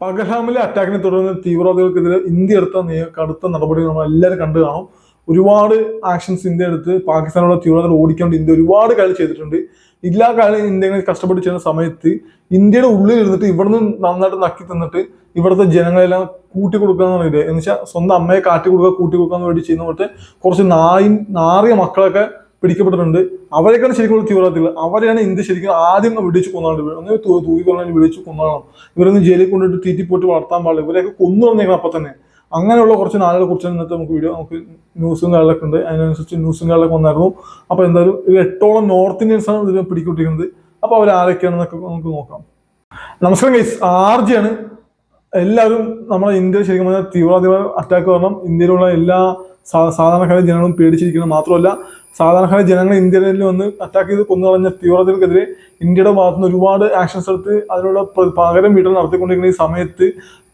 പഹൽഗാമിലെ അറ്റാക്കിനെ തുടർന്ന് തീവ്രവാദികൾക്കെതിരെ ഇന്ത്യ എടുത്ത കടുത്ത നടപടികൾ നമ്മൾ എല്ലാവരും കണ്ടു കാണും. ഒരുപാട് ആക്ഷൻസ് ഇന്ത്യ എടുത്ത് പാകിസ്ഥാനോട് തീവ്രവാദികൾ ഓടിക്കാണ്ട് ഇന്ത്യ ഒരുപാട് കാര്യം ചെയ്തിട്ടുണ്ട്. എല്ലാ കാര്യം ഇന്ത്യ കഷ്ടപ്പെട്ട് ചെയ്യുന്ന സമയത്ത് ഇന്ത്യയുടെ ഉള്ളിൽ ഇരുന്നിട്ട് ഇവിടുന്ന് നന്നായിട്ട് നക്കി തന്നിട്ട് ഇവിടുത്തെ ജനങ്ങളെല്ലാം കൂട്ടി കൊടുക്കുക എന്ന് പറയുന്നത്. എന്ന് വെച്ചാൽ സ്വന്തം അമ്മയെ കാട്ടി കൊടുക്കുക കൂട്ടി കൊടുക്കാൻ വേണ്ടി ചെയ്യുന്ന പോലത്തെ കുറച്ച് നായി നാറിയ മക്കളൊക്കെ പിടിക്കപ്പെട്ടിട്ടുണ്ട്. അവരെക്കാണ് ശരിക്കും തീവ്രവാദികൾ. അവരെയാണ് ഇന്ത്യ ശരിക്കും ആദ്യം വെടിച്ച് കൊന്നാണ് അങ്ങനെ തൂക്കി കൊള്ളാൻ വിളിച്ച് കൊന്നാണ് ഇവരൊന്നും ജയിലിൽ കൊണ്ടിട്ട് തീറ്റി തീറ്റിപ്പോട്ട് വളർത്താൻ പാടില്ല. ഇവരെയൊക്കെ കൊന്നു വന്നേക്കണം അപ്പൊ തന്നെ. അങ്ങനെയുള്ള കുറച്ച് നാളുകളെ കുറിച്ച് ഇന്നത്തെ നമുക്ക് വീഡിയോ. നമുക്ക് ന്യൂസും കാര്യങ്ങളൊക്കെ ഉണ്ട്. അതിനനുസരിച്ച് ന്യൂസും കാര്യങ്ങളൊക്കെ വന്നായിരുന്നു. അപ്പൊ എന്തായാലും ഒരു എട്ടോളം നോർത്ത് ഇന്ത്യൻസ് ആണ് ഇതിനെ പിടികൂട്ടിയിരിക്കുന്നത്. അപ്പൊ അവർ ആരൊക്കെയാണെന്നൊക്കെ നമുക്ക് നോക്കാം. നമസ്കാരം ഗൈസ് ആർജിയാണ് എല്ലാവരും നമ്മുടെ ഇന്ത്യയിൽ ശരിക്കും പറഞ്ഞാൽ തീവ്രവാദികൾ അറ്റാക്ക് കാരണം ഇന്ത്യയിലുള്ള എല്ലാ സാധാരണക്കാരും ജനങ്ങളും പേടിച്ചിരിക്കുന്നത് മാത്രമല്ല സാധാരണക്കാരായ ജനങ്ങൾ ഇന്ത്യയിൽ വന്ന് അറ്റാക്ക് ചെയ്ത് കൊന്നുകളഞ്ഞ തീവ്രവാദികൾക്കെതിരെ ഇന്ത്യയുടെ ഭാഗത്തുനിന്ന് ഒരുപാട് ആക്ഷൻസ് എടുത്ത് അതിനുള്ള പകരം വീട്ടിൽ നടത്തിക്കൊണ്ടിരിക്കുന്ന ഈ സമയത്ത്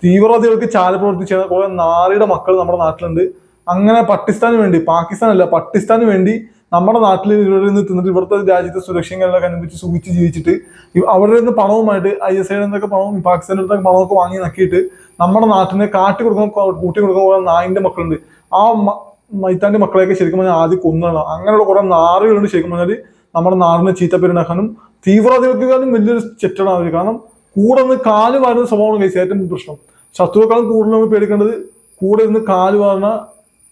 തീവ്രവാദികൾക്ക് ചാല ചെയ്യുന്ന കുറെ നാറിയുടെ മക്കൾ നമ്മുടെ നാട്ടിലുണ്ട്. അങ്ങനെ പാകിസ്ഥാന് വേണ്ടി പാകിസ്ഥാൻ അല്ല പാകിസ്ഥാന് വേണ്ടി നമ്മുടെ നാട്ടിൽ ഇവരിൽ നിന്ന് തിന്നിട്ട് ഇവിടുത്തെ രാജ്യത്തെ സുരക്ഷയും കാര്യങ്ങളൊക്കെ അനുഭവിച്ച് സൂക്ഷിച്ച് ജീവിച്ചിട്ട് അവരുടെ നിന്ന് പണവുമായിട്ട് ഐ എസ് ഐയുടെ നിന്നൊക്കെ പണവും പാകിസ്ഥാന്റെ അടുത്തൊക്കെ പണമൊക്കെ വാങ്ങി നക്കിയിട്ട് നമ്മുടെ നാട്ടിനെ കാട്ടി കൊടുക്കാൻ കൂട്ടി കൊടുക്കാൻ പോകുന്ന നായിന്റെ മക്കളുണ്ട്. ആ മ- മൈത്താന്റെ മക്കളെയൊക്കെ ശരിക്കും പറഞ്ഞാൽ ആദ്യം കൊന്നാണ് അങ്ങനെയുള്ള കുറെ നാറുകളുണ്ട് ശരിക്കും പറഞ്ഞാൽ നമ്മുടെ നാടിനെ ചീത്തപ്പേരുണ്ടാക്കാനും തീവ്രവാദികൾക്കാളും വലിയൊരു ചെറ്റടാണ് അവർ കാരണം കൂടെ നിന്ന് കാൽ വാരുന്ന സ്വഭാവമാണ് കേസ് ഏറ്റവും പ്രശ്നം. ശത്രുക്കളും കൂടുതലും പേടിക്കേണ്ടത് കൂടെ നിന്ന് കാൽ വാരണ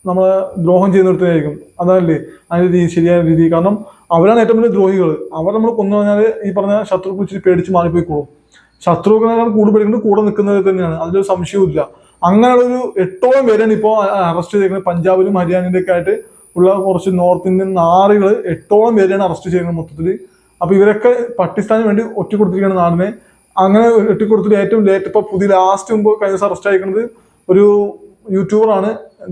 നമ്മളെ ദ്രോഹം ചെയ്യുന്നിടത്തിനായിരിക്കും അതല്ലേ? അതിന്റെ രീതി ശരിയായ രീതി. കാരണം അവരാണ് ഏറ്റവും വലിയ ദ്രോഹികൾ. അവർ നമ്മൾ കൊന്നു കഴിഞ്ഞാൽ ഈ പറഞ്ഞ ശത്രു ഇച്ചിരി പേടിച്ച് മാറിപ്പോയിക്കോളും. ശത്രുക്കളെക്കാൾ കൂടുതൽ പേടിക്കുന്നത് കൂടെ നിൽക്കുന്നത് തന്നെയാണ്. അതിലൊരു സംശയവും ഇല്ല അങ്ങനെയുള്ള ഒരു എട്ടോളം പേരാണ് ഇപ്പോൾ അറസ്റ്റ് ചെയ്തിരിക്കുന്നത്. പഞ്ചാബിലും ഹരിയാനയിലും ഒക്കെ ആയിട്ട് ഉള്ള കുറച്ച് നോർത്ത് ഇന്ത്യൻ നാറുകൾ എട്ടോളം പേരെയാണ് അറസ്റ്റ് ചെയ്യുന്നത് മൊത്തത്തിൽ അപ്പോൾ ഇവരൊക്കെ പാകിസ്ഥാന് വേണ്ടി ഒറ്റ കൊടുത്തിരിക്കുന്ന നാടിനെ. അങ്ങനെ ഒറ്റ കൊടുത്തിട്ട് ഏറ്റവും ലേറ്റ് ഇപ്പോൾ പുതിയ ലാസ്റ്റ് മുമ്പ് കഴിഞ്ഞ ദിവസം അറസ്റ്റ് ആയിരിക്കുന്നത് ഒരു യൂട്യൂബറാണ്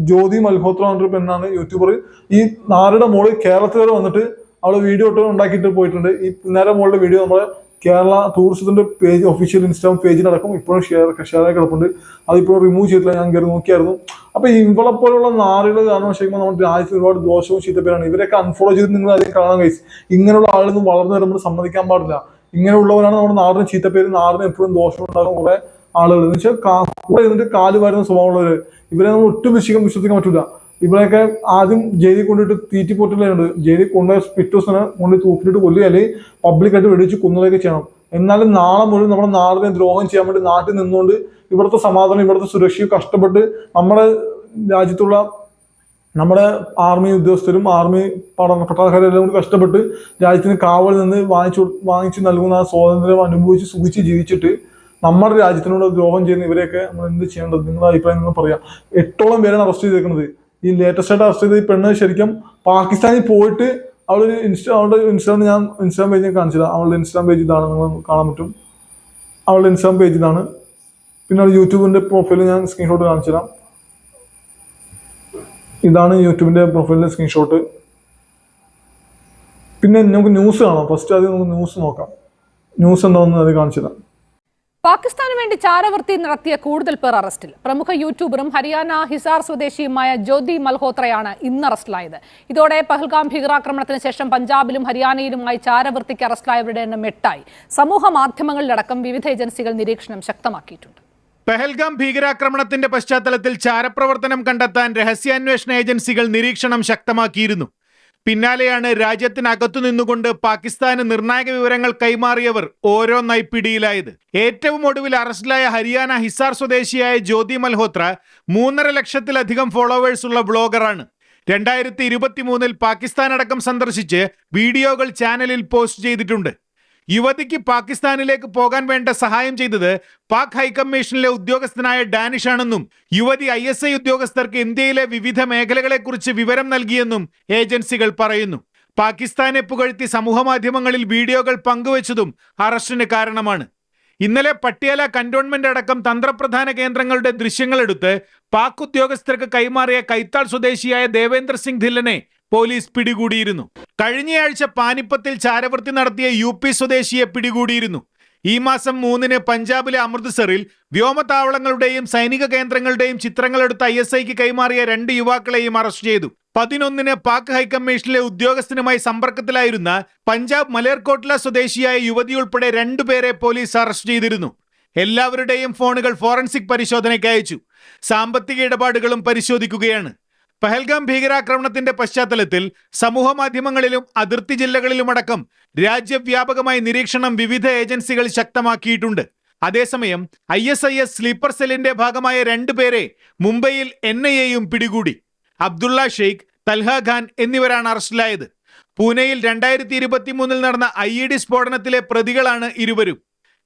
ജ്യോതി മൽഹോത്ര എന്നൊരു പെണ്ണാണ് യൂട്യൂബർ ഈ നാരുടെ മോൾ കേരളത്തിൽ വരെ വന്നിട്ട് അവിടെ വീഡിയോ ഇട്ട് ഉണ്ടാക്കിയിട്ട് പോയിട്ടുണ്ട്. ഈ പിന്നാരെ മോളുടെ വീഡിയോ നമ്മുടെ കേരള ടൂറിസത്തിന്റെ പേജ് ഒഫീഷ്യൽ ഇൻസ്റ്റാഗ്രാം പേജിനടക്കം ഇപ്പോഴും ഷെയർ ആയി കിടപ്പുണ്ട്. അതിപ്പോൾ റിമൂവ് ചെയ്തിട്ടില്ല. ഞാൻ കയറി നോക്കിയായിരുന്നു. അപ്പൊ ഇവളെ പോലുള്ള നാറുകൾ കാരണം ശരിക്കും നമ്മുടെ രാജ്യത്ത് ഒരുപാട് ദോഷവും ചീത്തപ്പേരാണ്. ഇവരൊക്കെ അൺഫോളോ ചെയ്ത് നിങ്ങൾ അതിൽ കാണാൻ കഴിച്ചു ഇങ്ങനെയുള്ള ആളൊന്നും വളർന്നു വരുമ്പോൾ സമ്മതിക്കാൻ പാടില്ല. ഇങ്ങനെയുള്ളവരാണ് നമ്മുടെ നാടിന് ചീത്തപ്പേര് നാടിന് എപ്പോഴും ദോഷം ഉണ്ടാകും കുറെ ആളുകൾ എന്ന് വെച്ചാൽ കൂടെ ഇരുന്നിട്ട് കാൽ വരുന്ന സ്വഭാവമുള്ളവര്. ഇവരെ നമ്മൾ ഒട്ടും വിശ്വസിക്കാൻ വിശ്വസിക്കാൻ പറ്റില്ല ഇവരെയൊക്കെ ആദ്യം ജയിലിൽ കൊണ്ടിട്ട് തീറ്റി പൊട്ടിലുണ്ട് ജയിലിൽ കൊണ്ട പിറ്റോസിനെ കൊണ്ട് തൂക്കിട്ട് കൊല്ലുക അല്ലെങ്കിൽ പബ്ലിക്കായിട്ട് വെടിച്ച് കൊന്നുകയൊക്കെ ചെയ്യണം. എന്നാലും നാളെ മുഴുവൻ നമ്മുടെ നാടിനെ ദ്രോഹം ചെയ്യാൻ വേണ്ടി നാട്ടിൽ നിന്നുകൊണ്ട് ഇവിടുത്തെ സമാധാനം ഇവിടുത്തെ സുരക്ഷയും കഷ്ടപ്പെട്ട് നമ്മുടെ രാജ്യത്തുള്ള നമ്മുടെ ആർമി ഉദ്യോഗസ്ഥരും ആർമി പഠന പട്ടാളക്കാരെല്ലാം കൂടി കഷ്ടപ്പെട്ട് രാജ്യത്തിന് കാവൽ നിന്ന് വാങ്ങിച്ചു വാങ്ങിച്ചു നൽകുന്ന ആ സ്വാതന്ത്ര്യം അനുഭവിച്ച് സുഖിച്ച് ജീവിച്ചിട്ട് നമ്മുടെ രാജ്യത്തിനോട് ദ്രോഹം ചെയ്യുന്ന ഇവരെയൊക്കെ നമ്മൾ എന്ത് ചെയ്യേണ്ടത്? നിങ്ങളുടെ അഭിപ്രായം നിങ്ങൾ പറയാം. എട്ടോളം പേരാണ് അറസ്റ്റ് ചെയ്തേക്കുന്നത്. ഈ ലേറ്റസ്റ്റ് ആയിട്ട് അറസ്റ്റ് ചെയ്ത ഈ പെണ്ണ് ശരിക്കും പാകിസ്ഥാനിൽ പോയിട്ട് അവളൊരു ഇൻസ്റ്റാ അവളുടെ ഇൻസ്റ്റാഗ്രാം ഞാൻ ഇൻസ്റ്റാഗ്രാം പേജ് കാണിച്ചില്ല. അവളുടെ ഇൻസ്റ്റാഗ്രാം പേജ് ഇതാണ് നിങ്ങൾ കാണാൻ പറ്റും. അവളുടെ ഇൻസ്റ്റാഗ്രാം പേജ് ഇതാണ്. പിന്നെ അവളുടെ യൂട്യൂബിന്റെ പ്രൊഫൈൽ ഞാൻ സ്ക്രീൻഷോട്ട് കാണിച്ചു ഇതാണ് യൂട്യൂബിന്റെ പ്രൊഫൈലിന്റെ സ്ക്രീൻഷോട്ട് പിന്നെ നമുക്ക് ന്യൂസ് കാണാം. ഫസ്റ്റ് ആദ്യം നമുക്ക് ന്യൂസ് നോക്കാം. ന്യൂസ് എന്താണെന്ന് അത് കാണിച്ചു പാകിസ്ഥാന് വേണ്ടി ചാരവൃത്തി നടത്തിയ കൂടുതൽ പേർ അറസ്റ്റിൽ. പ്രമുഖ യൂട്യൂബറും ഹരിയാന ഹിസാർ സ്വദേശിയുമായ ജ്യോതി മൽഹോത്രയാണ് ഇന്ന് അറസ്റ്റിലായത്. ഇതോടെ പഹൽഗാം ഭീകരാക്രമണത്തിന് ശേഷം പഞ്ചാബിലും ഹരിയാനയിലുമായി ചാരവൃത്തിക്ക് അറസ്റ്റിലായവരുടെ എണ്ണം എട്ടായി. സമൂഹ മാധ്യമങ്ങളിലടക്കം വിവിധ ഏജൻസികൾ നിരീക്ഷണം ശക്തമാക്കിയിട്ടുണ്ട്. പെഹൽഗാം ഭീകരാക്രമണത്തിന്റെ പശ്ചാത്തലത്തിൽ ചാരപ്രവർത്തനം കണ്ടെത്താൻ രഹസ്യാന്വേഷണ ഏജൻസികൾ നിരീക്ഷണം ശക്തമാക്കിയിരുന്നു. പിന്നാലെയാണ് രാജ്യത്തിനകത്തു നിന്നുകൊണ്ട് പാകിസ്ഥാന് നിർണായക വിവരങ്ങൾ കൈമാറിയവർ ഓരോന്നായി പിടിയിലായത്. ഏറ്റവും ഒടുവിൽ അറസ്റ്റിലായ ഹരിയാന ഹിസാർ സ്വദേശിയായ ജ്യോതി മൽഹോത്ര മൂന്നര ലക്ഷത്തിലധികം ഫോളോവേഴ്സ് ഉള്ള ബ്ലോഗറാണ് രണ്ടായിരത്തി ഇരുപത്തി മൂന്നിൽ പാകിസ്ഥാൻ അടക്കം സന്ദർശിച്ച് വീഡിയോകൾ ചാനലിൽ പോസ്റ്റ് ചെയ്തിട്ടുണ്ട്. യുവതിക്ക് പാകിസ്ഥാനിലേക്ക് പോകാൻ വേണ്ട സഹായം ചെയ്തത് പാക് ഹൈക്കമ്മീഷനിലെ ഉദ്യോഗസ്ഥനായ ഡാനിഷ് ആണെന്നും യുവതി ഐ എസ് ഐ ഉദ്യോഗസ്ഥർക്ക് ഇന്ത്യയിലെ വിവിധ മേഖലകളെക്കുറിച്ച് വിവരം നൽകിയെന്നും ഏജൻസികൾ പറയുന്നു. പാകിസ്ഥാനെ പുകഴ്ത്തി സമൂഹമാധ്യമങ്ങളിൽ വീഡിയോകൾ പങ്കുവച്ചതും അറസ്റ്റിന് കാരണമാണ്. ഇന്നലെ പട്ടിയാല കന്റോൺമെന്റ് അടക്കം തന്ത്രപ്രധാന കേന്ദ്രങ്ങളുടെ ദൃശ്യങ്ങളെടുത്ത് പാക് ഉദ്യോഗസ്ഥർക്ക് കൈമാറിയ കൈത്താൾ സ്വദേശിയായ ദേവേന്ദ്ര സിംഗ് ധില്ലനെ പോലീസ് പിടികൂടിയിരുന്നു. കഴിഞ്ഞയാഴ്ച പാനിപ്പത്തിൽ ചാരവൃത്തി നടത്തിയ യു പി സ്വദേശിയെ പിടികൂടിയിരുന്നു. ഈ മാസം മൂന്നിന് പഞ്ചാബിലെ അമൃത്സറിൽ വ്യോമതാവളങ്ങളുടെയും സൈനിക കേന്ദ്രങ്ങളുടെയും ചിത്രങ്ങളെടുത്ത് ഐ എസ് ഐക്ക് കൈമാറിയ രണ്ട് യുവാക്കളെയും അറസ്റ്റ് ചെയ്തു. പതിനൊന്നിന് പാക് ഹൈക്കമ്മീഷനിലെ ഉദ്യോഗസ്ഥനുമായി സമ്പർക്കത്തിലായിരുന്ന പഞ്ചാബ് മലേർകോട്ട്ല സ്വദേശിയായ യുവതി ഉൾപ്പെടെ രണ്ടുപേരെ പോലീസ് അറസ്റ്റ് ചെയ്തിരുന്നു. എല്ലാവരുടെയും ഫോണുകൾ ഫോറൻസിക് പരിശോധനയ്ക്ക് അയച്ചു. സാമ്പത്തിക ഇടപാടുകളും പരിശോധിക്കുകയാണ്. പഹൽഗാം ഭീകരാക്രമണത്തിന്റെ പശ്ചാത്തലത്തിൽ സമൂഹ മാധ്യമങ്ങളിലും അതിർത്തി ജില്ലകളിലുമടക്കം രാജ്യവ്യാപകമായി നിരീക്ഷണം വിവിധ ഏജൻസികൾ ശക്തമാക്കിയിട്ടുണ്ട്. അതേസമയം I S I S sleeper സെല്ലിന്റെ ഭാഗമായ രണ്ടുപേരെ മുംബൈയിൽ എൻ ഐ എയും പിടികൂടി. അബ്ദുള്ള ഷെയ്ഖ് തൽഹ ഖാൻ എന്നിവരാണ് അറസ്റ്റിലായത്. പൂനെയിൽ രണ്ടായിരത്തി ഇരുപത്തി മൂന്നിൽ നടന്ന ഐ ഇ ഡി സ്ഫോടനത്തിലെ പ്രതികളാണ് ഇരുവരും.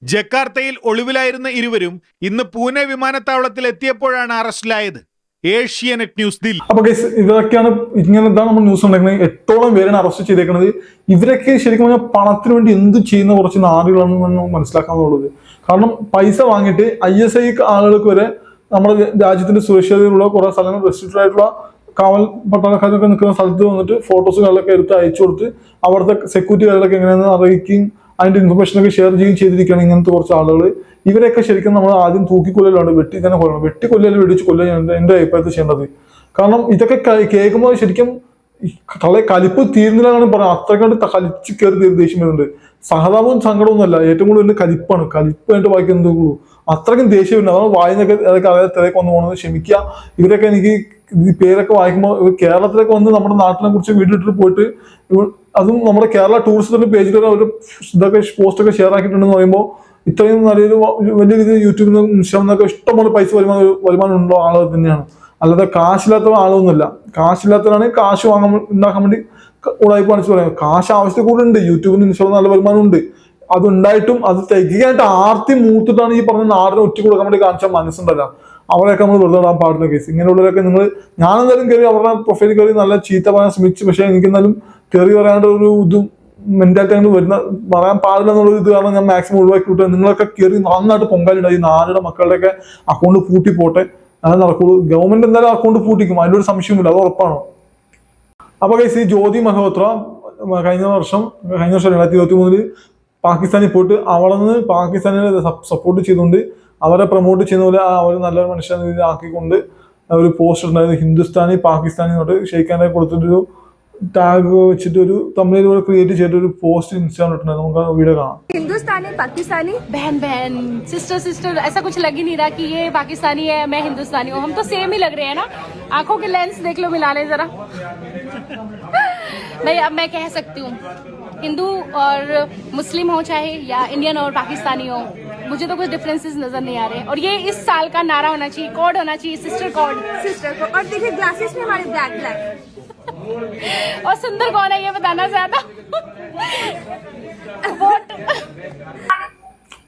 ജക്കാർത്തയിൽ ഒളിവിലായിരുന്ന ഇരുവരും ഇന്ന് പൂനെ വിമാനത്താവളത്തിൽ എത്തിയപ്പോഴാണ് അറസ്റ്റിലായത്. ഏഷ്യാനെറ്റ് ന്യൂസ് ദില്ലി അപ്പൊ ഗൈസ് ഇതൊക്കെയാണ് ഇങ്ങനെ ഇതാണ് നമ്മൾ ന്യൂസ് ഉണ്ടാക്കുന്നത്? എട്ടോളം പേരാണ് അറസ്റ്റ് ചെയ്തേക്കുന്നത് ഇവരൊക്കെ ശരിക്കും പറഞ്ഞാൽ പണത്തിന് വേണ്ടി എന്ത് ചെയ്യുന്ന കുറച്ച് നാടുകളാണെന്ന് മനസ്സിലാക്കാന്നുള്ളത്. കാരണം പൈസ വാങ്ങിയിട്ട് ഐ എസ് ഐ ആളുകൾക്ക് വരെ നമ്മുടെ രാജ്യത്തിന്റെ സുരക്ഷിതയിലുള്ള കുറെ സ്ഥലങ്ങൾ റെസ്ട്രിക്റ്റഡ് ആയിട്ടുള്ള കാവൽ പട്ടാളക്കാരൊക്കെ നിൽക്കുന്ന സ്ഥലത്ത് വന്നിട്ട് ഫോട്ടോസ് കാര്യങ്ങളൊക്കെ എടുത്ത് അയച്ചു കൊടുത്ത് അവിടുത്തെ സെക്യൂരിറ്റി കാര്യങ്ങളൊക്കെ എങ്ങനെയാണെന്ന് അറിയിക്കുകയും അതിന്റെ ഇൻഫർമേഷൻ ഒക്കെ ഷെയർ ചെയ്യുകയും ചെയ്തിരിക്കുകയാണ് ഇങ്ങനത്തെ കുറച്ച് ആളുകൾ ഇവരെയൊക്കെ ശരിക്കും നമ്മൾ ആദ്യം തൂക്കിക്കൊല്ലലാണ് വെട്ടി തന്നെ കൊല്ലണം. വെട്ടി കൊല്ലൽ വെടിച്ച് കൊല്ലം എന്റെ അഭിപ്രായത്തിൽ ചെയ്യേണ്ടത്. കാരണം ഇതൊക്കെ കേൾക്കുമ്പോൾ ശരിക്കും ഈ കലിപ്പ് തീരുന്നില്ല എന്നാണ് പറയുന്നത് അത്രക്കണ്ട് കലിച്ച് കയറി തീർന്ന് ദേഷ്യം വരുന്നുണ്ട്. സഹതാപവും സങ്കടമൊന്നുമല്ല ഏറ്റവും കൂടുതൽ എന്റെ കലിപ്പാണ്. കലിപ്പ് ആയിട്ട് വായിക്കുന്നത് ഉള്ളൂ? അത്രയ്ക്കും വരുന്നത് അതാണ് വായനൊക്കെ അതൊക്കെ അതായത് തിരക്ക് വന്നു പോകുന്നത് ക്ഷമിക്കുക. ഇവരൊക്കെ എനിക്ക് പേരൊക്കെ വായിക്കുമ്പോൾ കേരളത്തിലൊക്കെ വന്ന് നമ്മുടെ നാട്ടിനെ കുറിച്ച് വീട്ടിലിട്ട് പോയിട്ട് അതും നമ്മുടെ കേരള ടൂറിസത്തിന്റെ പേജിൽ അവർ ഇതൊക്കെ പോസ്റ്റൊക്കെ ഷെയർ ആക്കിയിട്ടുണ്ടെന്ന് പറയുമ്പോൾ ഇത്രയും നല്ലൊരു വലിയ രീതിയിൽ യൂട്യൂബിൽ നിന്ന് നിന്നൊക്കെ ഇഷ്ടംപോലെ പൈസ വരുമാനം വരുമാനം ഉണ്ടോ ആളുകൾ തന്നെയാണ്. അല്ലാതെ കാശില്ലാത്ത ആളൊന്നുമില്ല. കാശില്ലാത്തവരാണെങ്കിൽ കാശ് വാങ്ങാൻ ഉണ്ടാക്കാൻ വേണ്ടി ഉടായ്പ കാണിച്ച് പറയാം. കാശ് ആവശ്യത്തിൽ കൂടെ ഉണ്ട് യൂട്യൂബിന് ഇൻസ്റ്റാഗ്രാം നല്ല വരുമാനം ഉണ്ട്. അതുണ്ടായിട്ടും അത് തികയായിട്ട് ആർത്തി മൂത്തിട്ടാണ് ഈ പറഞ്ഞ നാടിനെ ഒറ്റ കൊടുക്കാൻ വേണ്ടി കാണിച്ചാൽ മനസ്സുണ്ടല്ല. അവരെയൊക്കെ നമ്മൾ വെറുതെ ഇടാൻ പാടുന്ന കേസ് ഇങ്ങനെയുള്ളവരൊക്കെ നിങ്ങൾ ഞാനെന്തായാലും കയറി അവരുടെ പ്രൊഫൈലിൽ കയറി നല്ല ചീത്ത പറയാൻ ശ്രമിച്ചു. പക്ഷേ എനിക്കെന്നാലും കയറി പറയാണ്ട് ഒരു ഇതും മെന്റാലിറ്റി അങ്ങനെ വരുന്ന പറയാൻ പാടില്ല എന്നുള്ള ഇത് കാരണം ഞാൻ മാക്സിമം ഒഴിവാക്കി വിട്ടു. നിങ്ങളൊക്കെ കയറി നന്നായിട്ട് പൊങ്കാലിടുക ഈ നാലുടെ മക്കളുടെയൊക്കെ അക്കൗണ്ട് പൂട്ടി പോട്ടെ. അത് നടക്കുള്ളൂ. ഗവൺമെന്റ് എന്തായാലും അക്കൗണ്ട് പൂട്ടിക്കും. അതിലൊരു സംശയമില്ല അത് ഉറപ്പാണ്. അപ്പൊ ഗൈസ് ഈ ജ്യോതി മഹോത്ര കഴിഞ്ഞ വർഷം കഴിഞ്ഞ വർഷം രണ്ടായിരത്തി ഇരുപത്തി മൂന്നിൽ പാകിസ്ഥാനിൽ പോയിട്ട് അവിടെ നിന്ന് പാകിസ്ഥാനിനെ സപ്പോർട്ട് ചെയ്തുകൊണ്ട് അവരെ പ്രൊമോട്ട് ചെയ്യുന്ന പോലെ അവർ നല്ലൊരു രീതിയിൽ ആക്കിക്കൊണ്ട് ഒരു പോസ്റ്റ് ഉണ്ടായിരുന്നു ഹിന്ദുസ്ഥാനി പാകിസ്ഥാനി തൊട്ട് ഷെയ്ഖാനെ കൊടുത്തിട്ടൊരു ടാഗ് വെച്ചിട്ട് ഒരു തമിഴിൽ പോലെ ക്രിയേറ്റ് ചെയ്തിട്ട് ഒരു പോസ്റ്റ് ഇൻസ്റ്റാഗ്രാം ഇട്ടുണ്ടായിരുന്നു നമുക്ക് ആ വീഡിയോ കാണാം हिंदुस्तानी पाकिस्तानी बहन बहन सिस्टर सिस्टर ऐसा कुछ लग ही नहीं रहा कि ये पाकिस्तानी है मैं हिंदुस्तानी हूँ हम तो सेम ही लग रहे हैं ना आंखों के लेंस देख लो मिला लें जरा नहीं अब मैं कह सकती हूँ हिंदू और मुस्लिम हो चाहे या इंडियन और पाकिस्तानी हो मुझे तो कुछ डिफरेंसेस नजर नहीं आ रहे और ये इस साल का नारा होना चाहिए कोड होना चाहिए सिस्टर कोड सिस्टर को और देखिए ग्लासेस में हमारे ब्लैक ब्लैक और सुंदर कौन है ये बताना चाहता वोट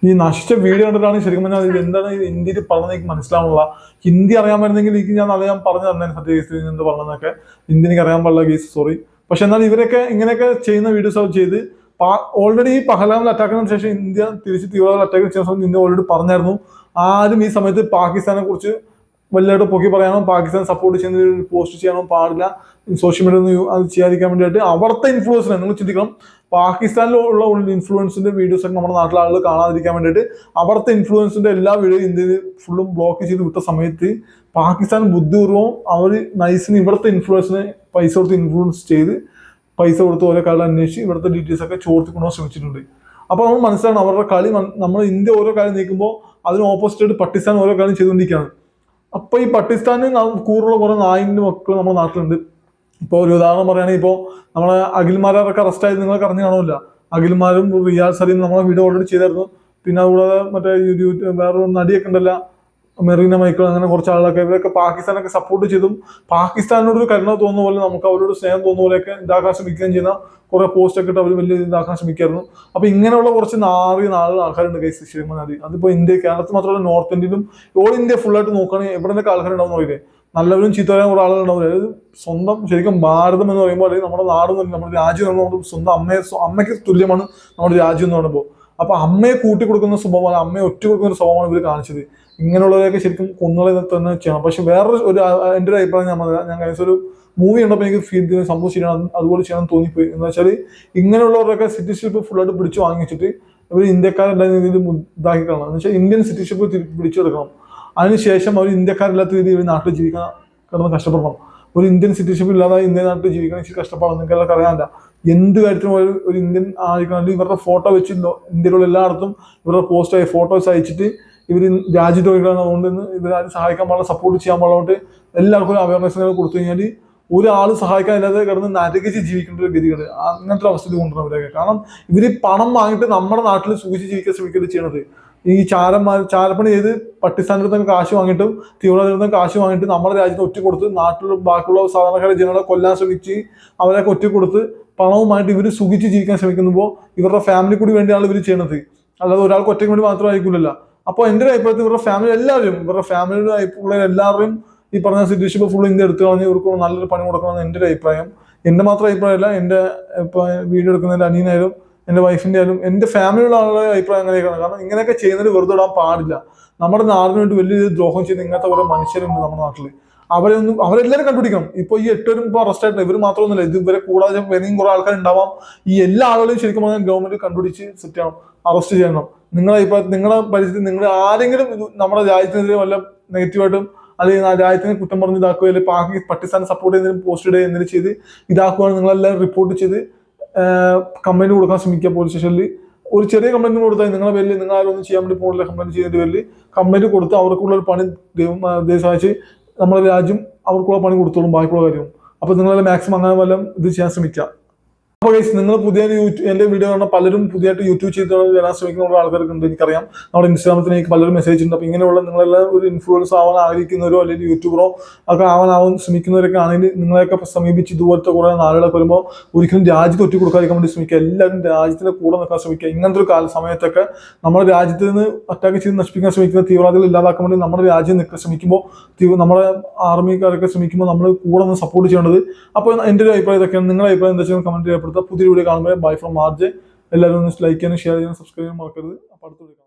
ഈ നശിച്ച വീഡിയോ കണ്ടിട്ടാണ് ശരിക്കും പറഞ്ഞാൽ ഇത് എന്താണ് ഇത് ഇന്ത്യയിൽ പറഞ്ഞത് എനിക്ക് മനസ്സിലാവുന്നില്ല ഹിന്ദി അറിയാൻ പറ്റുന്നെങ്കിൽ എനിക്ക് ഞാൻ അത് ഞാൻ പറഞ്ഞു തന്നെ സത്യ കേസ് എന്ത് പറഞ്ഞതൊക്കെ ഹിന്ദി എനിക്ക് അറിയാൻ പാടില്ല കേസ് സോറി പക്ഷെ എന്നാൽ ഇവരൊക്കെ ഇങ്ങനെയൊക്കെ ചെയ്യുന്ന വീഡിയോസ് ഒക്കെ ചെയ്ത് ഓൾറെഡി ഈ പഹലാമിൽ അറ്റാക്കിന് ശേഷം ഇന്ത്യ തിരിച്ച് തീവ്രവാദ അറ്റാക്ക് ചെയ്യുന്ന സമയത്ത് ഇന്ത്യ ഓൾറെഡി പറഞ്ഞായിരുന്നു ആരും ഈ സമയത്ത് പാകിസ്ഥാനെ കുറിച്ച് വലുതായിട്ട് പൊക്കി പറയാനോ പാകിസ്ഥാൻ സപ്പോർട്ട് ചെയ്യുന്ന പോസ്റ്റ് ചെയ്യാനോ പാടില്ല. സോഷ്യൽ മീഡിയ ഒന്നും അത് ചെയ്യാതിരിക്കാൻ വേണ്ടിയിട്ട് അവിടുത്തെ ഇൻഫ്ലുവൻസിനെ നിങ്ങൾ ചിന്തിക്കണം. പാകിസ്ഥാനിലുള്ള ഇൻഫ്ലുവൻസിന്റെ വീഡിയോസ് ഒക്കെ നമ്മുടെ നാട്ടിലെ ആളുകൾ കാണാതിരിക്കാൻ വേണ്ടിയിട്ട് അവിടുത്തെ ഇൻഫ്ലുവൻസിന്റെ എല്ലാ വീഡിയോ ഇന്ത്യയിൽ ഫുള്ളും ബ്ലോക്ക് ചെയ്ത് വിട്ട സമയത്ത് പാകിസ്ഥാൻ ബുദ്ധിപൂർവം അവർ നൈസിന് ഇവിടുത്തെ ഇൻഫ്ലുവൻസിനെ പൈസ കൊടുത്ത് ഇൻഫ്ലുവൻസ് ചെയ്ത് പൈസ കൊടുത്ത് ഓരോ കാര്യം അന്വേഷിച്ച് ഇവിടുത്തെ ഡീറ്റെയിൽസ് ഒക്കെ ചോർത്തി കൊണ്ടുപോകാൻ ശ്രമിച്ചിട്ടുണ്ട്. അപ്പോൾ നമ്മൾ മനസ്സിലാണ് അവരുടെ കളി നമ്മൾ ഇന്ത്യ ഓരോ കാര്യം നീക്കുമ്പോൾ അതിന് ഓപ്പോസിറ്റ് ആയിട്ട് പാകിസ്ഥാൻ ഓരോ കാര്യം ചെയ്തുകൊണ്ടിരിക്കുകയാണ്. അപ്പൊ ഈ പാകിസ്ഥാനിൽ കൂറുള്ള കുറെ നായിന്റെ മക്കൾ നമ്മുടെ നാട്ടിലുണ്ട്. ഇപ്പോൾ ഒരു ഉദാഹരണം പറയുകയാണെങ്കിൽ ഇപ്പോൾ നമ്മളെ അഖിൽമാരൊക്കെ അറസ്റ്റ് ആയത് നിങ്ങൾക്ക് അറിഞ്ഞു കാണില്ല അഖിൽമാരും റിയാസ് സലീം നമ്മളെ വീഡിയോ ഓൾറെഡി ചെയ്തായിരുന്നു. പിന്നെ അതുകൂടാതെ മറ്റേ വേറൊരു നടിയൊക്കെ ഉണ്ടല്ലോ. മെറീന മൈക്കിൾ അങ്ങനെ കുറച്ച് ആളുകളൊക്കെ ഇവരൊക്കെ പാകിസ്ഥാനൊക്കെ സപ്പോർട്ട് ചെയ്തും പാകിസ്ഥാനോട് ഒരു കരുണ തോന്നുന്ന പോലെ നമുക്ക് അവരോട് സ്നേഹം തോന്നുന്ന പോലെയൊക്കെ ഇതാക്കാൻ ശ്രമിക്കുകയും ചെയ്യുന്ന കുറെ പോസ്റ്റ് ഒക്കെ ഇട്ട് അവർ വലിയ ഇതാക്കാൻ ശ്രമിക്കായിരുന്നു. അപ്പൊ ഇങ്ങനെയുള്ള കുറച്ച് നാറി നാളുകൾ ആൾക്കാരുണ്ട് കൈസ് ശരിക്കും നദി അതിപ്പോ ഇന്ത്യ കേരളത്തിൽ മാത്രമല്ല നോർത്ത് ഇന്ത്യയിലും ഓൾ ഇന്ത്യ ഫുൾ ആയിട്ട് നോക്കുകയാണെങ്കിൽ എവിടെയൊക്കെ ആൾക്കാരുണ്ടാവും പറയില്ലേ? നല്ലവരും ചീത്തവരും കുറെ ആളുകൾ ഉണ്ടാവില്ല അതായത് സ്വന്തം ശരിക്കും ഭാരതം എന്ന് പറയുമ്പോൾ അല്ലെങ്കിൽ നമ്മുടെ നാട് എന്ന് നമ്മുടെ രാജ്യം എന്ന് പറയുമ്പോൾ സ്വന്തം അമ്മയെ അമ്മയ്ക്ക് തുല്യമാണ് നമ്മുടെ രാജ്യം എന്ന് പറയുമ്പോൾ. അപ്പൊ അമ്മയെ കൂട്ടി കൊടുക്കുന്ന സ്വഭാവമാണ് അമ്മയെ ഒറ്റ കൊടുക്കുന്ന സ്വഭാവമാണ് ഇവർ കാണിച്ചത്. ഇങ്ങനെയുള്ളവരെയൊക്കെ ശരിക്കും കൊന്നുകളെ തന്നെ ചെയ്യണം പക്ഷെ വേറൊരു ഒരു എന്റെ ഒരു അഭിപ്രായം ഞാൻ പറഞ്ഞത് ഞാൻ കഴിഞ്ഞ ഒരു മൂവി ഉണ്ടപ്പോൾ എനിക്ക് ഫീൽ ചെയ്യുന്ന സംഭവം ശരിയാണ്. അതുപോലെ ചെയ്യണം തോന്നിപ്പോയി. എന്ന് വെച്ചാൽ ഇങ്ങനെയുള്ളവരൊക്കെ സിറ്റിസൺഷിപ്പ് ഫുള്ളായിട്ട് പിടിച്ചു വാങ്ങിച്ചിട്ട് ഇവർ ഇന്ത്യക്കാരുടെ രീതിയിൽ ഇതാക്കി കാണണം എന്ന് വെച്ചാൽ ഇന്ത്യൻ സിറ്റിഷിപ്പ് പിടിച്ചെടുക്കണം അതിനുശേഷം അവർ ഇന്ത്യക്കാരില്ലാത്ത രീതിയിൽ നാട്ടിൽ ജീവിക്കാൻ കിടന്ന് കഷ്ടപ്പെടണം. ഒരു ഇന്ത്യൻ സിറ്റിഷിപ്പ് ഇല്ലാതെ ഇന്ത്യൻ നാട്ടിൽ ജീവിക്കാൻ ഇച്ചിരി കഷ്ടപ്പാടാണ്. നിങ്ങൾക്ക് എല്ലാവർക്കും അറിയാനില്ല എന്ത് കാര്യത്തിനും ഒരു ഒരു ഇന്ത്യൻ ആയിരിക്കണം ഇവരുടെ ഫോട്ടോ വെച്ച് ലോ- ഇന്ത്യയിലുള്ള എല്ലായിടത്തും ഇവരുടെ പോസ്റ്റ് ആയി ഫോട്ടോസ് അയച്ചിട്ട് ഇവർ രാജ്യത്ത് പോയിട്ടാണ് അതുകൊണ്ട് ഇവരാരും സഹായിക്കാൻ പാടില്ല സപ്പോർട്ട് ചെയ്യാൻ പാടുകൊണ്ട് എല്ലാവർക്കും അവയർനെസ് കൊടുത്തു കഴിഞ്ഞാൽ ഒരാൾ സഹായിക്കാനില്ലാതെ കിടന്ന് നരകിച്ച് ജീവിക്കേണ്ട ഒരു ഗതികൾ അങ്ങനത്തെ ഒരു അവസ്ഥയിൽ കൊണ്ടുവരണം ഇവരൊക്കെ കാരണം ഇവർ പണം വാങ്ങിയിട്ട് നമ്മുടെ നാട്ടിൽ സൂക്ഷിച്ച് ജീവിക്കാൻ ശ്രമിക്കുന്നത് ചെയ്യണത്. ഈ ചാരന്മാർ ചാരപ്പണി ചെയ്ത് പട്ടിസ്ഥാനത്ത് നിന്ന് കാശ് വാങ്ങിയിട്ടും തീവ്രവാദികളിൽ നിന്ന് കാശ് വാങ്ങിയിട്ട് നമ്മുടെ രാജ്യത്ത് ഒറ്റ കൊടുത്ത് നാട്ടിൽ ബാക്കിയുള്ള സാധാരണക്കാരെ ജനങ്ങളെ കൊല്ലാൻ ശ്രമിച്ച് അവരൊക്കെ ഒറ്റ കൊടുത്ത് പണവുമായിട്ട് ഇവർ സുഖിച്ച് ജീവിക്കാൻ ശ്രമിക്കുമ്പോൾ ഇവരുടെ ഫാമിലി കൂടി വേണ്ടിയാണ് ഇവർ ചെയ്യണത്. അല്ലാതെ ഒരാൾക്ക് ഒറ്റയ്ക്ക് വേണ്ടി മാത്രമായിരിക്കില്ലല്ലോ അപ്പോൾ എന്റെ ഒരു അഭിപ്രായത്തിൽ ഇവരുടെ ഫാമിലി എല്ലാവരും ഇവരുടെ ഫാമിലിയുടെ ഉള്ള എല്ലാവരും ഈ പറഞ്ഞ സിറ്റുവേഷൻ ഇപ്പോൾ ഫുൾ ഇന്ത്യ എടുത്തു കളഞ്ഞ് ഇവർക്ക് നല്ലൊരു പണി കൊടുക്കണമെന്ന് എന്റെ ഒരു അഭിപ്രായം. എന്റെ മാത്രം അഭിപ്രായമല്ല എന്റെ ഇപ്പോൾ വീഡിയോ എടുക്കുന്ന എന്റെ അനിയനായാലും എന്റെ വൈഫിന്റെ ആയാലും എന്റെ ഫാമിലിയുള്ള ആളുടെ അഭിപ്രായം അങ്ങനെയൊക്കെയാണ്. കാരണം ഇങ്ങനെയൊക്കെ ചെയ്യുന്നതിന് വെറുതെ ഇടാൻ പാടില്ല. നമ്മുടെ നാടിന് വേണ്ടി വലിയ ദ്രോഹം ചെയ്യുന്ന ഇങ്ങനത്തെ കുറേ മനുഷ്യരുണ്ട് നമ്മുടെ നാട്ടിൽ അവരെ ഒന്നും അവരെല്ലാവരും കണ്ടുപിടിക്കണം. ഇപ്പൊ ഈ എട്ടുപേരും ഇപ്പോൾ അറസ്റ്റ് ആയിട്ടില്ല ഇവർ മാത്രമൊന്നുമില്ല. ഇത് ഇവരെ കൂടാതെ വേറെയും കുറെ ആൾക്കാർ ഉണ്ടാവാം ഈ എല്ലാ ആളുകളെയും ശരിക്കും പറഞ്ഞാൽ ഗവൺമെന്റ് കണ്ടുപിടിച്ച് സെറ്റ് ചെയ്യണം അറസ്റ്റ് ചെയ്യണം. നിങ്ങളെ ഇപ്പൊ നിങ്ങളുടെ പരിസ്ഥിതി നിങ്ങൾ ആരെങ്കിലും നമ്മുടെ രാജ്യത്തിനെതിരെ വല്ല നെഗറ്റീവായിട്ടും അല്ലെങ്കിൽ ആ രാജ്യത്തിനെ കുറ്റം പറഞ്ഞ് ഇതാക്കുകയോ അല്ലെങ്കിൽ പാകി പാകിസ്ഥാനെ സപ്പോർട്ട് ചെയ്യുന്നതിനും പോസ്റ്റ് ഇടുക എന്തെങ്കിലും ചെയ്ത് ഇതാക്കുകയാണ് നിങ്ങളെല്ലാം റിപ്പോർട്ട് ചെയ്ത് കംപ്ലൈന്റ് കൊടുക്കാൻ ശ്രമിക്കുക പോലീസ് സ്റ്റേഷനിൽ ഒരു ചെറിയ കംപ്ലൈന്റ് കൊടുത്താൽ നിങ്ങളെ പേരിൽ നിങ്ങൾ ആരും ഒന്നും ചെയ്യാൻ വേണ്ടി പോകുന്നില്ല കംപ്ലൈന്റ് ചെയ്യുന്നതിന്റെ പേരിൽ കംപ്ലൈന്റ് കൊടുത്ത് അവർക്കുള്ള ഒരു പണി ദൈവം സഹായിച്ച് നമ്മുടെ രാജ്യം അവർക്കുള്ള പണി കൊടുത്തോളും ബാക്കിയുള്ള കാര്യവും. അപ്പൊ നിങ്ങളെല്ലാം മാക്സിമം അങ്ങനെ വല്ലതും ഇത് ചെയ്യാൻ ശ്രമിക്കുക. അപ്പോൾ ഗൈസ് നിങ്ങൾ പുതിയ യൂട്യൂബ് എന്റെ വീഡിയോ കാണുന്ന പലരും പുതിയതായിട്ട് യൂട്യൂബ് ചെയ്ത് വരാൻ ശ്രമിക്കുന്ന ആൾക്കാർക്ക് ഉണ്ട്. എനിക്കറിയാം. നമ്മുടെ ഇൻസ്റ്റാഗ്രാമത്തിൽ എനിക്ക് പലരും മെസ്സേജ് ഉണ്ട് അപ്പോൾ ഇങ്ങനെയുള്ള നിങ്ങളെല്ലാം ഒരു ഇൻഫ്ലുവൻസ് ആവാൻ ആഗ്രഹിക്കുന്നവരോ അല്ലെങ്കിൽ യൂട്യൂബറോ ഒക്കെ ആവാനാവാൻ ശ്രമിക്കുന്നവരൊക്കെ ആണെങ്കിൽ നിങ്ങളെയൊക്കെ സമീപിച്ച് ഇതുപോലത്തെ കുറേ നാളുകളൊക്കെ വരുമ്പോൾ ഒരിക്കലും രാജ്യത്ത് ഒറ്റ കൊടുക്കാതിരിക്കാൻ വേണ്ടി ശ്രമിക്കുക. എല്ലാവരും രാജ്യത്തിന്റെ കൂടെ നിൽക്കാൻ ശ്രമിക്കുക. ഇങ്ങനത്തെ ഒരു കാല സമയത്തൊക്കെ നമ്മുടെ രാജ്യത്ത് നിന്ന് അറ്റാക്ക് ചെയ്ത് നശിപ്പിക്കാൻ ശ്രമിക്കുന്ന തീവ്രവാദികൾ ഇല്ലാതാക്കാൻ വേണ്ടി നമ്മുടെ രാജ്യം നിൽക്കാൻ ശ്രമിക്കുമ്പോൾ നമ്മുടെ ആർമിക്കാരൊക്കെ ശ്രമിക്കുമ്പോൾ നമ്മൾ കൂടെ നിന്ന് സപ്പോർട്ട് ചെയ്യേണ്ടത്. അപ്പോൾ എന്റെ ഒരു അഭിപ്രായം ഇതൊക്കെയാണ്. നിങ്ങളുടെ അഭിപ്രായം എന്താ വെച്ചാൽ കമന്റ് ചെയ്യപ്പെടുത്തുക പുതിയ വീഡിയോ കാണുമ്പോൾ ബൈ ഫ്രം മാർജ് എല്ലാവരും ഒന്ന് ലൈക്ക് ചെയ്യാനും ഷെയർ ചെയ്യാനും സബ്സ്ക്രൈബ് ചെയ്യാനും മറക്കരുത്. അപ്പോൾ അടുത്ത വീഡിയോ